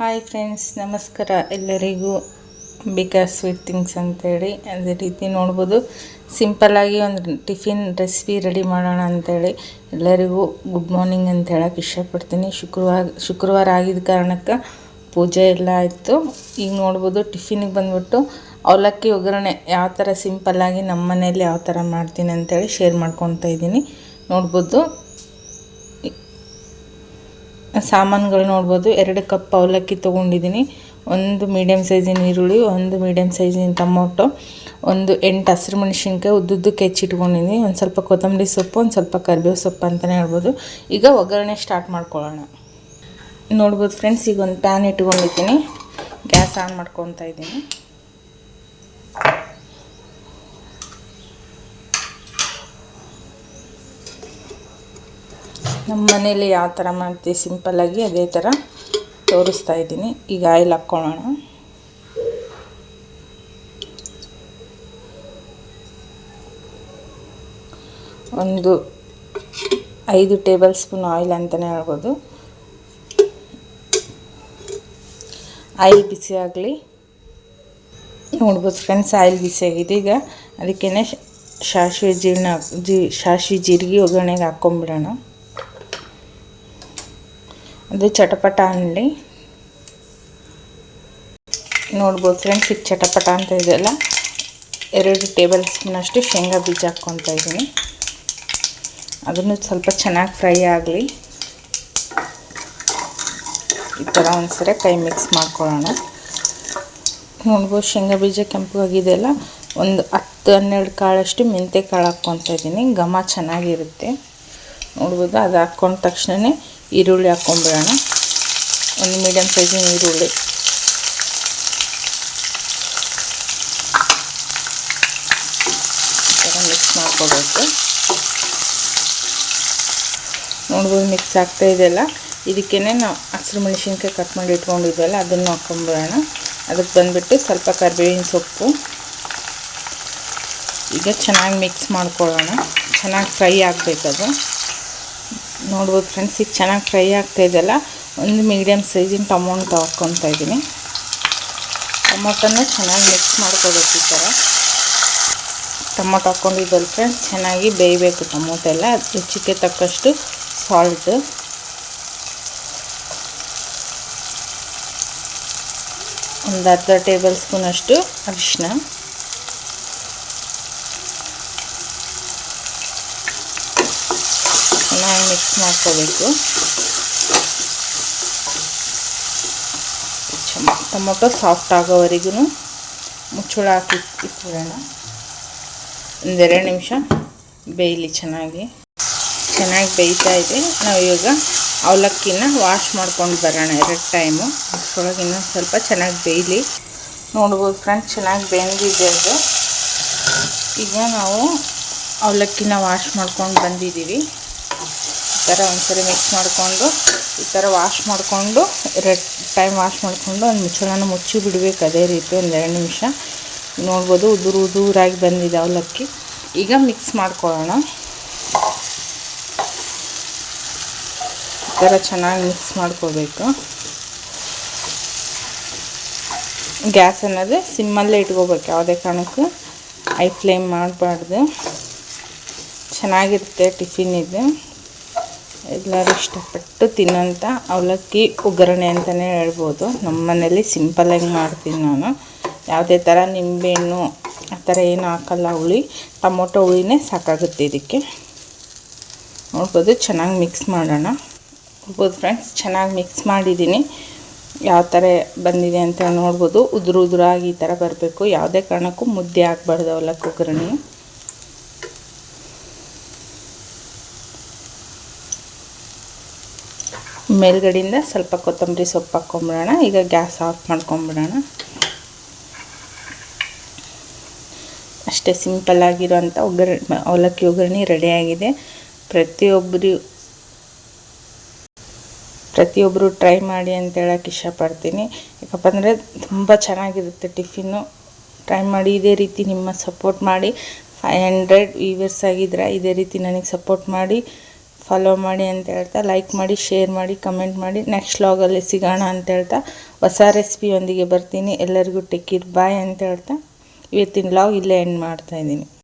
Hi friends ನಮಸ್ಕಾರ ಎಲ್ಲರಿಗೂ Ambika sweet things ಅಂತೇಳಿ. ಅದೇ ರೀತಿ ನೋಡ್ಬೋದು ಸಿಂಪಲ್ಲಾಗಿ ಒಂದು ಟಿಫಿನ್ ರೆಸಿಪಿ ರೆಡಿ ಮಾಡೋಣ ಅಂತೇಳಿ ಎಲ್ಲರಿಗೂ ಗುಡ್ ಮಾರ್ನಿಂಗ್ ಅಂತ ಹೇಳಕ್ಕೆ ಇಷ್ಟಪಡ್ತೀನಿ. ಶುಕ್ರವಾರ ಶುಕ್ರವಾರ ಆಗಿದ್ದ ಕಾರಣಕ್ಕೆ ಪೂಜೆ ಎಲ್ಲ ಆಯಿತು. ಈಗ ನೋಡ್ಬೋದು ಟಿಫಿನಿಗೆ ಬಂದ್ಬಿಟ್ಟು ಅವಲಕ್ಕಿ, ಒಗ್ಗರಣೆ ಯಾವ ಥರ ಸಿಂಪಲ್ಲಾಗಿ ನಮ್ಮ ಮನೇಲಿ ಯಾವ ಥರ ಮಾಡ್ತೀನಿ ಅಂತೇಳಿ ಶೇರ್ ಮಾಡ್ಕೊತಾ ಇದ್ದೀನಿ. ನೋಡ್ಬೋದು ಸಾಮಾನುಗಳು ನೋಡ್ಬೋದು. ಎರಡು ಕಪ್ ಅವಲಕ್ಕಿ ತೊಗೊಂಡಿದ್ದೀನಿ. ಒಂದು ಮೀಡಿಯಮ್ ಸೈಜಿನ ಈರುಳ್ಳಿ, ಒಂದು ಮೀಡಿಯಮ್ ಸೈಜಿನ ಟೊಮೊಟೊ, ಒಂದು ಎಂಟು ಹಸಿರು ಮೆಣಸಿನ್ಕಾಯಿ, ಉದ್ದುದ್ದಕ್ಕೆ ಹೆಚ್ಚಿಟ್ಕೊಂಡಿದ್ದೀನಿ. ಒಂದು ಸ್ವಲ್ಪ ಕೊತ್ತಂಬರಿ ಸೊಪ್ಪು, ಒಂದು ಸ್ವಲ್ಪ ಕರಿಬೇವು ಸೊಪ್ಪು ಅಂತಲೇ ಹೇಳ್ಬೋದು. ಈಗ ಒಗ್ಗರಣೆ ಸ್ಟಾರ್ಟ್ ಮಾಡ್ಕೊಳ್ಳೋಣ. ನೋಡ್ಬೋದು ಫ್ರೆಂಡ್ಸ್ ಈಗ ಒಂದು ಪ್ಯಾನ್ ಇಟ್ಕೊಂಡಿದ್ದೀನಿ. ಗ್ಯಾಸ್ ಆನ್ ಮಾಡ್ಕೊತಾ ಇದ್ದೀನಿ. ನಮ್ಮ ಮನೇಲಿ ಯಾವ ಥರ ಮಾಡ್ತೀವಿ ಸಿಂಪಲ್ಲಾಗಿ ಅದೇ ಥರ ತೋರಿಸ್ತಾ ಇದ್ದೀನಿ. ಈಗ ಆಯಿಲ್ ಹಾಕ್ಕೊಳ್ಳೋಣ. ಒಂದು ಐದು ಟೇಬಲ್ ಸ್ಪೂನ್ ಆಯಿಲ್ ಅಂತಲೇ ಹೇಳ್ಬೋದು. ಆಯಿಲ್ ಬಿಸಿ ಆಗಲಿ. ನೋಡ್ಬೋದು ಫ್ರೆಂಡ್ಸ್, ಆಯಿಲ್ ಬಿಸಿ ಆಗಿದೆ. ಈಗ ಅದಕ್ಕೇ ಸಾಸಿವೆ ಜೀರ್ಣ, ಜೀ ಸಾಸಿವೆ ಜೀರಿಗೆ ಒಗ್ಗರಣೆಗೆ ಹಾಕ್ಕೊಂಬಿಡೋಣ. ಅದು ಚಟಪಟ ಅನ್ನಲಿ ನೋಡ್ಬೋದು ಫ್ರೆಂಡ್ಸ್ ಈಗ ಚಟಪಟ ಅಂತ ಇದೆಯಲ್ಲ ಎರಡು ಟೇಬಲ್ ಸ್ಪೂನಷ್ಟು ಶೇಂಗಾ ಬೀಜ ಹಾಕ್ಕೊತಾ ಇದ್ದೀನಿ. ಅದನ್ನು ಸ್ವಲ್ಪ ಚೆನ್ನಾಗಿ ಫ್ರೈ ಆಗಲಿ. ಈ ಥರ ಒಂದ್ಸರಿ ಕೈ ಮಿಕ್ಸ್ ಮಾಡ್ಕೊಳ್ಳೋಣ. ನೋಡ್ಬೋದು ಶೇಂಗಾ ಬೀಜ ಕೆಂಪಗಾಗಿದೆಯಲ್ಲ ಒಂದು ಹತ್ತು ಹನ್ನೆರಡು ಕಾಳಷ್ಟು ಮೆಂತ್ಯ ಕಾಳು ಹಾಕ್ಕೊತಾ ಇದ್ದೀನಿ. ಘಮ ಚೆನ್ನಾಗಿರುತ್ತೆ. ನೋಡ್ಬೋದು ಅದು ಹಾಕ್ಕೊಂಡ ತಕ್ಷಣವೇ ಈರುಳ್ಳಿ ಹಾಕ್ಕೊಂಬಿಡೋಣ ಒಂದು ಮೀಡಿಯಮ್ ಸೈಜಿನ ಈರುಳ್ಳಿ. ಮಿಕ್ಸ್ ಮಾಡ್ಕೋಬೇಕು. ನೋಡ್ಬೋದು ಮಿಕ್ಸ್ ಆಗ್ತಾ ಇದೆಯಲ್ಲ ಇದಕ್ಕೇ ನಾವು ಹಸಿರು ಮೆಣಸಿನ್ಕಾಯಿ ಕಟ್ ಮಾಡಿ ಇಟ್ಕೊಂಡಿದ್ವಲ್ಲ, ಅದನ್ನು ಹಾಕ್ಕೊಂಬಿಡೋಣ ಅದಕ್ಕೆ ಬಂದುಬಿಟ್ಟು ಸ್ವಲ್ಪ ಕರಿಬೇವಿನ ಸೊಪ್ಪು. ಈಗ ಚೆನ್ನಾಗಿ ಮಿಕ್ಸ್ ಮಾಡ್ಕೊಳ್ಳೋಣ. ಚೆನ್ನಾಗಿ ಫ್ರೈ ಆಗಬೇಕದು. ನೋಡ್ಬೋದು ಫ್ರೆಂಡ್ಸ್ ಈಗ ಚೆನ್ನಾಗಿ ಫ್ರೈ ಆಗ್ತಾಯಿದೆಯಲ್ಲ ಒಂದು ಮೀಡಿಯಮ್ ಸೈಜಿನ ಟೊಮೊಟೊ ಹಾಕ್ಕೊತಾ ಇದ್ದೀನಿ ಟೊಮೊಟೊನ ಚೆನ್ನಾಗಿ ಮಿಕ್ಸ್ ಮಾಡ್ಕೋಬೇಕು ಈ ಥರ ಟೊಮೊಟೊ ಹಾಕ್ಕೊಂಡಿದ್ದಲ್ಲ ಫ್ರೆಂಡ್ಸ್ ಚೆನ್ನಾಗಿ ಬೇಯಬೇಕು ಟೊಮೊಟೊ ಎಲ್ಲ, ರುಚಿಗೆ ತಕ್ಕಷ್ಟು ಸಾಲ್ಟ್ ಒಂದು ಅರ್ಧ ಟೇಬಲ್ ಸ್ಪೂನಷ್ಟು ಅರಿಶಿನ ಚೆನ್ನಾಗಿ ಮಿಕ್ಸ್ ಮಾಡ್ಕೋಬೇಕು. ಟೊಮೊಟೊ ಸಾಫ್ಟ್ ಆಗೋವರೆಗೂ ಮುಚ್ಚಳ ಹಾಕಿ ಇಟ್ಬಿಡೋಣ. ಒಂದೆರಡು ನಿಮಿಷ ಬೇಯಲಿ ಚೆನ್ನಾಗಿ. ಚೆನ್ನಾಗಿ ಬೇಯ್ತಾ ಇದೆ. ನಾವು ಇವಾಗ ಅವಲಕ್ಕಿನ ವಾಶ್ ಮಾಡ್ಕೊಂಡು ಬರೋಣ ಎರಡು ಟೈಮು ಅಷ್ಟರೊಳಗೆ ಇನ್ನೊಂದು ಸ್ವಲ್ಪ ಚೆನ್ನಾಗಿ ಬೇಯಲಿ. ನೋಡ್ಬೋದು ಫ್ರೆಂಡ್ಸ್ ಚೆನ್ನಾಗಿ ಬೆಂದಿದೆ ಅದು. ಈಗ ನಾವು ಅವಲಕ್ಕಿನ ವಾಶ್ ಮಾಡ್ಕೊಂಡು ಬಂದಿದ್ದೀವಿ. ಈ ಥರ ಒಂದ್ಸರಿ ಮಿಕ್ಸ್ ಮಾಡಿಕೊಂಡು, ಈ ಥರ ವಾಶ್ ಮಾಡಿಕೊಂಡು ಎರಡು ಟೈಮ್ ವಾಶ್ ಮಾಡಿಕೊಂಡು ಒಂದು ಮುಚ್ಚಳನ ಮುಚ್ಚಿ ಬಿಡಬೇಕು ಅದೇ ರೀತಿ ಒಂದು ಎರಡು ನಿಮಿಷ. ನೋಡ್ಬೋದು ಉದುರು ಉದುರಾಗಿ ಬಂದಿದೆ ಅವಲಕ್ಕಿ. ಈಗ ಮಿಕ್ಸ್ ಮಾಡ್ಕೊಳ್ಳೋಣ. ಈ ಥರ ಚೆನ್ನಾಗಿ ಮಿಕ್ಸ್ ಮಾಡ್ಕೋಬೇಕು. ಗ್ಯಾಸ್ ಅನ್ನೋದು ಸಿಮ್ಮಲ್ಲೇ ಇಟ್ಕೋಬೇಕು, ಯಾವುದೇ ಕಾರಣಕ್ಕೂ. ಐ ಫ್ಲೇಮ್ ಮಾಡಬಾರ್ದು. ಚೆನ್ನಾಗಿರುತ್ತೆ ಟಿಫಿನ್ ಇದು. ಎಲ್ಲರೂ ಇಷ್ಟಪಟ್ಟು ತಿನ್ನೋಂಥ ಅವಲಕ್ಕಿ ಒಗ್ಗರಣೆ ಅಂತಲೇ ಹೇಳ್ಬೋದು. ನಮ್ಮ ಮನೇಲಿ ಸಿಂಪಲ್ಲಾಗಿ ಮಾಡ್ತೀನಿ ನಾನು. ಯಾವುದೇ ಥರ ನಿಂಬೆಹಣ್ಣು ಆ ಥರ ಏನು ಹಾಕಲ್ಲ ಹುಳಿ. ಟೊಮೊಟೊ ಹುಳಿನೇ ಸಾಕಾಗುತ್ತೆ ಇದಕ್ಕೆ. ನೋಡ್ಬೋದು ಚೆನ್ನಾಗಿ ಮಿಕ್ಸ್ ಮಾಡೋಣ. ನೋಡ್ಬೋದು ಫ್ರೆಂಡ್ಸ್ ಚೆನ್ನಾಗಿ ಮಿಕ್ಸ್ ಮಾಡಿದ್ದೀನಿ. ಯಾವ ಥರ ಬಂದಿದೆ ಅಂತ ನೋಡ್ಬೋದು. ಉದುರು ಉದುರಾಗಿ ಈ ಥರ ಬರಬೇಕು. ಯಾವುದೇ ಕಾರಣಕ್ಕೂ ಮುದ್ದೆ ಹಾಕ್ಬಾರ್ದು ಅವಲಕ್ಕಿ ಒಗ್ಗರಣೆ ಮೇಲ್ಗಡೆಯಿಂದ ಸ್ವಲ್ಪ ಕೊತ್ತಂಬರಿ ಸೊಪ್ಪು ಹಾಕ್ಕೊಂಬಿಡೋಣ ಈಗ ಗ್ಯಾಸ್ ಆಫ್ ಮಾಡ್ಕೊಂಬಿಡೋಣ. ಅಷ್ಟೇ ಸಿಂಪಲ್ಲಾಗಿರೋಂಥ ಒಗ್ಗರಣೆ ಅವಲಕ್ಕಿ ಒಗ್ಗರಣೆ ರೆಡಿಯಾಗಿದೆ ಪ್ರತಿಯೊಬ್ಬರು ಪ್ರತಿಯೊಬ್ಬರು ಟ್ರೈ ಮಾಡಿ ಅಂತ ಹೇಳೋಕ್ಕೆ ಇಷ್ಟಪಡ್ತೀನಿ. ಯಾಕಪ್ಪ ಅಂದರೆ ತುಂಬ ಚೆನ್ನಾಗಿರುತ್ತೆ ಟಿಫಿನ್ನು ಟ್ರೈ ಮಾಡಿ ಇದೇ ರೀತಿ ನಿಮ್ಮ ಸಪೋರ್ಟ್ ಮಾಡಿ. ಫೈವ್ ಹಂಡ್ರೆಡ್ ವೀವರ್ಸ್ ಆಗಿದ್ರೆ ಇದೇ ರೀತಿ ನನಗೆ ಸಪೋರ್ಟ್ ಮಾಡಿ. ಫಾಲೋ ಮಾಡಿ ಅಂತ ಹೇಳ್ತಾ ಲೈಕ್ ಮಾಡಿ ಶೇರ್ ಮಾಡಿ ಕಮೆಂಟ್ ಮಾಡಿ ನೆಕ್ಸ್ಟ್ ವ್ಲಾಗಲ್ಲಿ ಸಿಗೋಣ ಅಂತ ಹೇಳ್ತಾ, ಹೊಸ ರೆಸಿಪಿಯೊಂದಿಗೆ ಬರ್ತೀನಿ. ಎಲ್ಲರಿಗೂ ಟೆಕ್ಕಿರ್ ಬಾಯ್ ಅಂತ ಹೇಳ್ತಾ, ಇವತ್ತಿನ ವ್ಲಾಗ್ ಇಲ್ಲೇ ಎಂಡ್ ಮಾಡ್ತಾ ಇದ್ದೀನಿ.